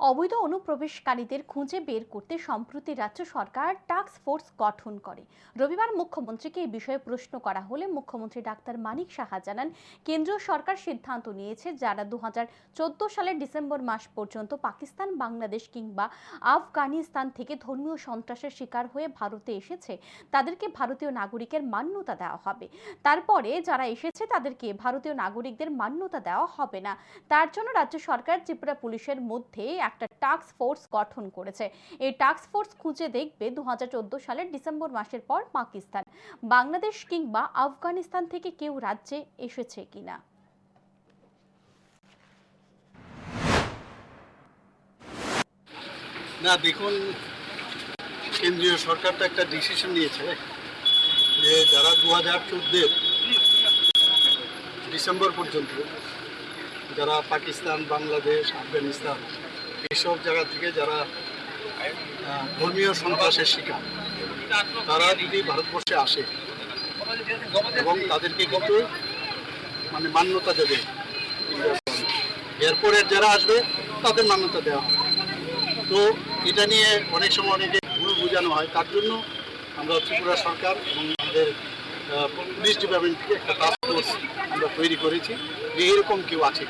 অবৈধ অনুপ্রবেশকারীদের খুঁজে বের করতে সম্প্রতি রাজ্য সরকার টাস্ক ফোর্স গঠন করে। রবিবার মুখ্যমন্ত্রীকে এই বিষয়ে প্রশ্ন করা হলে মুখ্যমন্ত্রী ডাক্তার মানিক সাহা জানান, কেন্দ্রীয় সরকার সিদ্ধান্ত নিয়েছে যারা দু হাজার চোদ্দ সালের ডিসেম্বর মাস পর্যন্ত পাকিস্তান, বাংলাদেশ কিংবা আফগানিস্তান থেকে ধর্মীয় সন্ত্রাসের শিকার হয়ে ভারতে এসেছে, তাদেরকে ভারতীয় নাগরিকের মান্যতা দেওয়া হবে। তারপরে যারা এসেছে তাদেরকে ভারতীয় নাগরিকদের মান্যতা দেওয়া হবে না। তার জন্য রাজ্য সরকার ত্রিপুরা পুলিশের মধ্যে একটা টাস্ক ফোর্স গঠন করেছে। এই টাস্ক ফোর্স খুঁজে দেখবে দু সালের ডিসেম্বর মাসের পর পাকিস্তান। বাংলাদেশ কিংবা আফগানিস্তান থেকে কেউ রাজ্যে এসেছে কিনা? না, দেখুন, কেন্দ্রীয় সরকার তো একটা ডিসিশন নিয়েছে যে যারা দু হাজার চোদ্দের ডিসেম্বর পর্যন্ত যারা পাকিস্তান, বাংলাদেশ, আফগানিস্তান এইসব জায়গা থেকে যারা ধর্মীয় সন্ত্রাসের শিকার, তারা যদি ভারতবর্ষে আসে এবং তাদেরকে কিন্তু মানে মান্যতা দেবে। এরপরের যারা আসবে, তাদের মান্যতা দেওয়া হবে। তো এটা নিয়ে অনেক সময় অনেকে ভুল বোঝানো হয়, তার জন্য আমরা ত্রিপুরা সরকার এবং আমাদের পুলিশ ডিপার্টমেন্ট থেকে একটা টাস্ক ফোর্স আমরা তৈরি করেছি। যে এরকম কেউ আছে